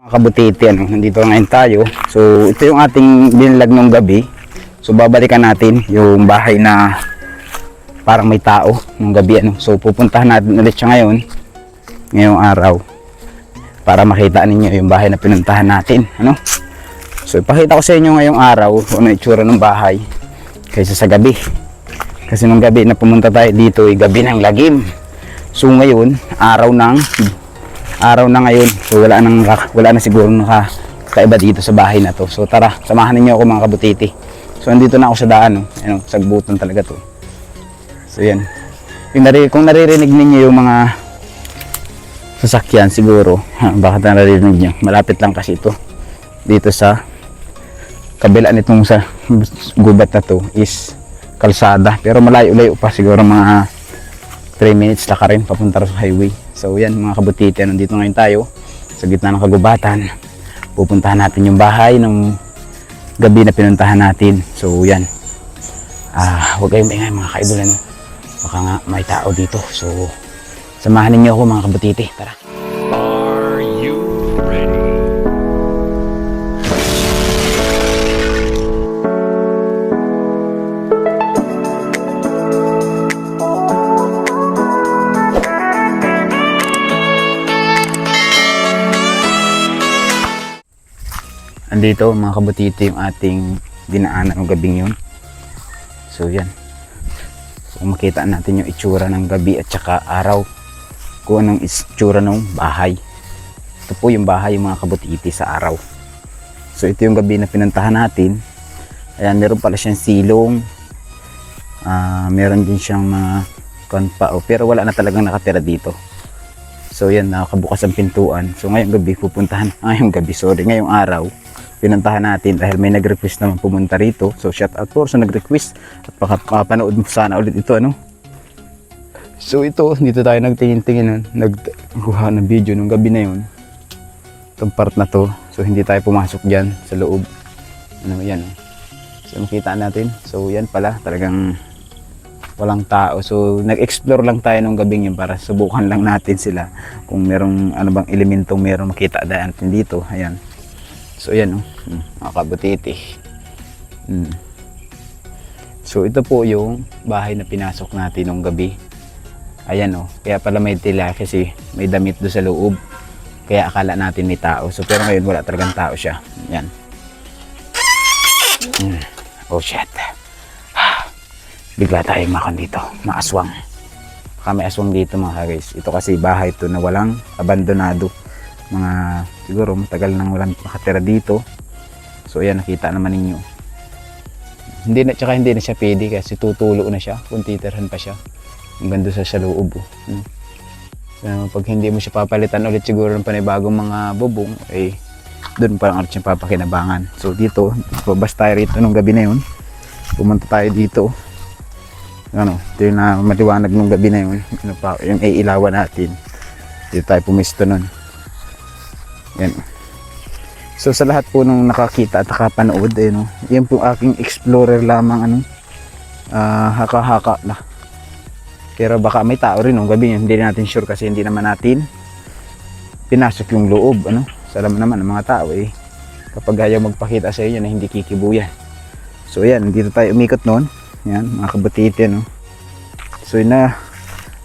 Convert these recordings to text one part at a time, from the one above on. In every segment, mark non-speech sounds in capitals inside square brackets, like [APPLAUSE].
Mga kabutiti, ano, nandito ngayon tayo. So, ito yung ating binlag nung gabi. So, babalikan natin yung bahay na parang may tao nung gabi. Ano. So, pupuntahan natin ulit siya ngayon, ngayong araw, para makita ninyo yung bahay na pinuntahan natin. Ano? So, ipakita ko sa inyo ngayong araw kung ano itsura ng bahay kaysa sa gabi. Kasi nung gabi na pumunta tayo dito, ay gabi ng lagim. So, ngayon, araw ng araw na ngayon. So wala nang wala na siguro naka kaiba dito sa bahay na to. So tara, samahan niyo ako mga kabutiti. So andito na ako sa daan, no. Ano, sagbutan talaga to. So yan. Yung nari, kung naririnig ninyo yung mga sasakyan siguro, bakit naririnig niyo? Malapit lang kasi ito dito sa kabila nitong sa gubat na to is kalsada. Pero malayo-layo pa siguro mga 3 minutes laka rin papunta sa highway. So yan mga kabutiti, nandito ngayon tayo sa gitna ng kagubatan. Pupuntahan natin yung bahay ng gabi na pinuntahan natin. So yan. Ah, huwag kayong maingay mga kaibigan. Baka nga may tao dito. So samahan ninyo ako mga kabutiti. Tara. Andito mga kabutiti yung ating dinaanan ng gabing yun. So yan. So makita natin yung itsura ng gabi at saka araw. Kung anong itsura ng bahay. Ito po yung bahay yung mga kabutiti sa araw. So ito yung gabi na pinuntahan natin. Ayan, meron pala siyang silong. Ah, meron din siyang mga konpa. Oh, pero wala na talagang nakatira dito. So yan, nakabukas ang pintuan. So ngayong gabi pupuntahan, [LAUGHS] ngayong gabi, sorry, ngayong araw, pinuntahan natin dahil may nag-request naman pumunta rito. So shout out po sa nag-request at baka mapanood mo sana ulit ito ano. So ito, dito tayo nagtingin-tingin nun, nagkuha ng video nung gabi na yun. Itong part na to. So hindi tayo pumasok dyan sa loob. Ano yan. oh. So makita natin. So yan pala, talagang walang tao. So, nag-explore lang tayo nung gabing yun para subukan lang natin sila kung merong ano bang elementong meron makita natin dito. Ayan. So, ayan oh. Hmm, mga kabutiti. Hmm. So, ito po yung bahay na pinasok natin nung gabi. Ayan oh. Kaya pala may tila kasi may damit do sa loob. Kaya akala natin may tao. So, pero ngayon wala talagang tao siya. Ayan. Hmm. Oh, shit [SIGHS] bigla tayong makon dito, maaswang. Baka may aswang dito mga guys. Ito kasi bahay to na walang abandonado. Mga siguro matagal nang walang nakatira dito. So ayan nakita naman ninyo. Hindi na tsaka hindi na siya pwede kasi tutulo na siya kung titirhan pa siya. Hanggang doon sa sa loob. Oh. Hmm. So, pag hindi mo siya papalitan ulit siguro ng panibagong mga bubong, eh doon pa lang ulit siya papakinabangan. So dito, babas tayo rito nung gabi na yun. Pumunta tayo dito ano, ito yung na maliwanag nung gabi na yun, ano pa, yung iilawan natin. Dito tayo pumisto nun. Yan. So sa lahat po nung nakakita at nakapanood, eh, no, yan po aking explorer lamang, ano, ah, haka-haka na. Pero baka may tao rin nung gabi yun, hindi natin sure kasi hindi naman natin pinasok yung loob, ano. Alam naman ng mga tao, eh, kapag ayaw magpakita sa inyo na hindi kikibuyan. So yan, dito tayo umikot noon. Yan, mga kabutiti, no. So yun na,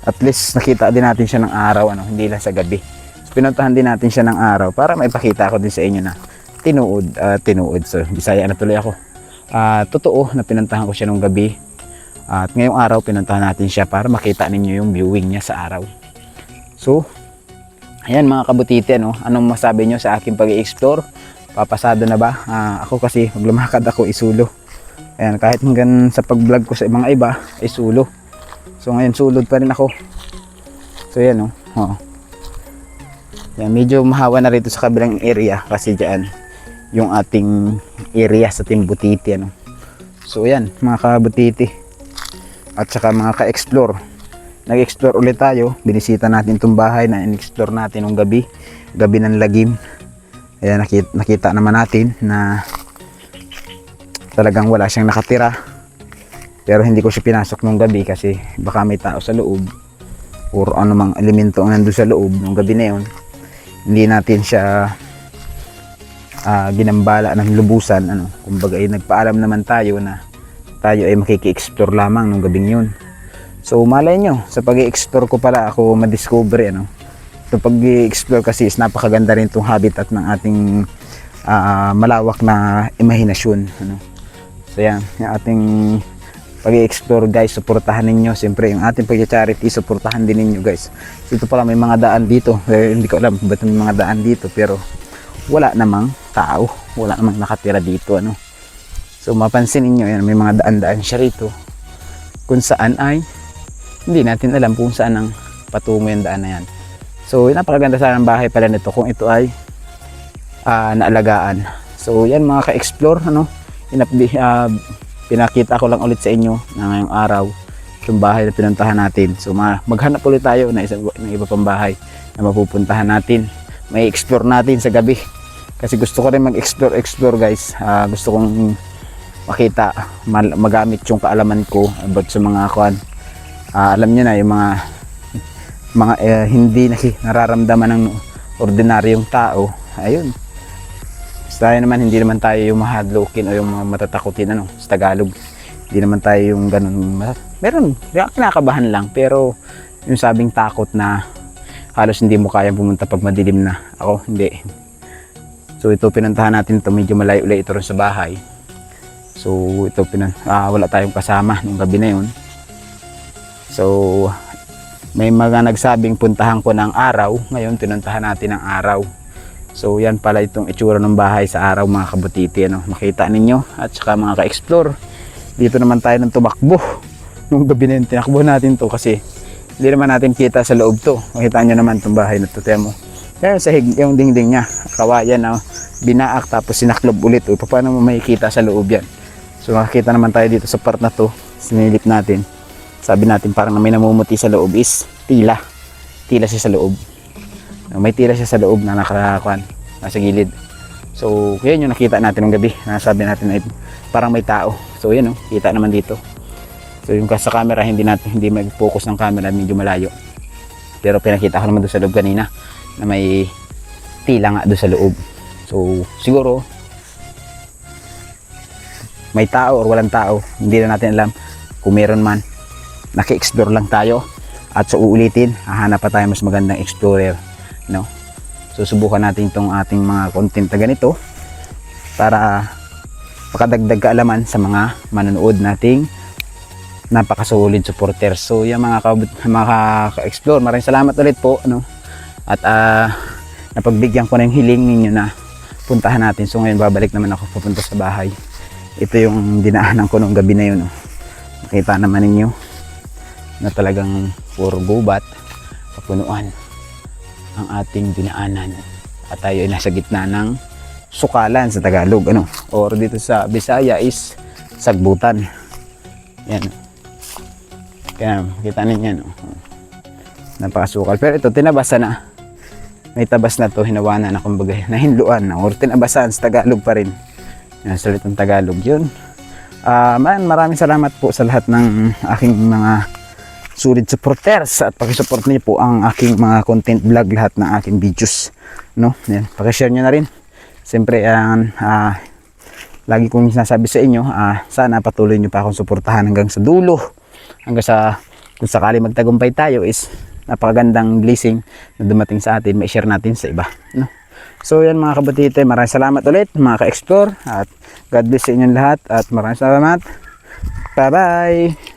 at least nakita din natin siya ng araw, ano, hindi lang sa gabi. Pinuntahan din natin siya ng araw para maipakita ko din sa inyo na tinuod, ah, tinuod. So, bisaya na tuloy ako. Ah, totoo na pinuntahan ko siya nung gabi. at ngayong araw, pinuntahan natin siya para makita ninyo yung viewing niya sa araw. So, ayan mga kabutiti, ano, anong masabi nyo sa aking pag-explore? Papasado na ba? Ah, ako kasi, maglumakad ako isulo. Ayan, kahit hanggang sa pag-vlog ko sa mga iba, ay sulo. So ngayon, sulod pa rin ako. So yan, oh. Yan, medyo mahawa na rito sa kabilang area kasi dyan yung ating area sa Timbutiti, ano. So yan, mga kabutiti. At saka mga ka-explore. Nag-explore ulit tayo. Binisita natin itong bahay na in-explore natin nung gabi. Gabi ng lagim. Ayan, nakita, nakita naman natin na talagang wala siyang nakatira pero hindi ko siya pinasok nung gabi kasi baka may tao sa loob or ano mang elemento ang nandun sa loob nung gabi na yun hindi natin siya ah, ginambala ng lubusan ano. Kumbaga ay nagpaalam naman tayo na tayo ay makiki-explore lamang nung gabing yun. So malay nyo sa pag explore ko pala ako madiscover ano. So pag explore kasi is napakaganda rin itong habitat ng ating ah, malawak na imahinasyon ano. So yan yung ating pag-explore guys, suportahan ninyo. Siyempre, yung ating pag-charity, suportahan din ninyo guys. Dito pala may mga daan dito. Eh, hindi ko alam ba't may mga daan dito. Pero wala namang tao. Wala namang nakatira dito. Ano. So mapansin ninyo, yan, may mga daan-daan siya rito. Kung saan ay hindi natin alam kung saan ang patungo yung daan na yan. So napakaganda sana ng bahay pala nito kung ito ay ah, naalagaan. So yan mga ka-explore. Ano, inapdi, ah, pinakita ko lang ulit sa inyo na ngayong araw yung bahay na pinuntahan natin. So ma- maghanap ulit tayo na isa, ng iba pang bahay na mapupuntahan natin. May explore natin sa gabi. Kasi gusto ko rin mag-explore explore guys. Ah, gusto kong makita, magamit yung kaalaman ko about sa mga kuan. Ah, alam niyo na yung mga mga eh, hindi nararamdaman ng ordinaryong tao. Ayun, tayo naman hindi naman tayo yung mahadlokin o yung mga matatakutin ano sa Tagalog. Hindi naman tayo yung ganun. Meron kinakabahan lang pero yung sabing takot na halos hindi mo kaya pumunta pag madilim na. Ako hindi. So ito pinuntahan natin ito. Medyo malayo ulit ito rin sa bahay. So ito pinan ah, wala tayong kasama nung gabi na yun. So may mga nagsabing puntahan ko ng araw. Ngayon pinuntahan natin ng araw So yan pala itong itsura ng bahay sa araw mga kabutiti ano. Makita ninyo at saka mga ka-explore. Dito naman tayo ng tumakbo. [LAUGHS] Nung gabi na yun, tinakbo natin to kasi hindi naman natin kita sa loob to. Makita nyo naman itong bahay na to. Tiyan mo. Sa hig, yung dingding niya. Kawayan na binaak tapos sinaklob ulit. O, paano mo makikita sa loob yan? So makikita naman tayo dito sa part na to. Sinilip natin. Sabi natin parang na may namumuti sa loob is tila. Tila siya sa loob. May tira siya sa loob na nakakuan, nasa gilid. So, yan yung nakita natin ng gabi. Nasabi natin ay parang may tao. So, yan oh, kita naman dito. So, yung sa camera, hindi natin hindi mag-focus ng camera, medyo malayo. Pero pinakita ko naman doon sa loob kanina na may tila nga doon sa loob. So, siguro may tao or walang tao, hindi na natin alam kung meron man. Naki-explore lang tayo at sa uulitin, hahanap pa tayo mas magandang explorer no? So subukan natin itong ating mga content na ganito para makadagdag kaalaman sa mga manonood nating napakasolid supporters so yung mga kabut, mga ka-explore maraming salamat ulit po ano at ah, napagbigyan ko na yung hiling ninyo na puntahan natin. So ngayon babalik naman ako pupunta sa bahay. Ito yung dinaanan ko nung gabi na yun oh. nakita naman ninyo na talagang puro gubat kapunuan ang ating dinaanan. At tayo ay nasa gitna ng sukalan sa Tagalog ano? Or dito sa Bisaya is sagbutan. Yan. Kaya kita ninyo no? napakasukal. Pero ito tinabasa na. May tabas na to hinawanan na kumbaga nahinluan na or tinabasan sa Tagalog pa rin. Yan salitang Tagalog. Yun. Ah, man maraming salamat po sa lahat ng aking mga solid supporters at pakisupport niyo po ang aking mga content vlog lahat ng aking videos no yan paki-share niyo na rin siyempre ang ah, lagi kong sinasabi sa inyo ah, sana patuloy niyo pa akong suportahan hanggang sa dulo hanggang sa kung sakali magtagumpay tayo is napakagandang blessing na dumating sa atin may share natin sa iba no So yan mga kabatite, maraming salamat ulit mga ka-explore at God bless sa inyong lahat at maraming salamat. Bye bye!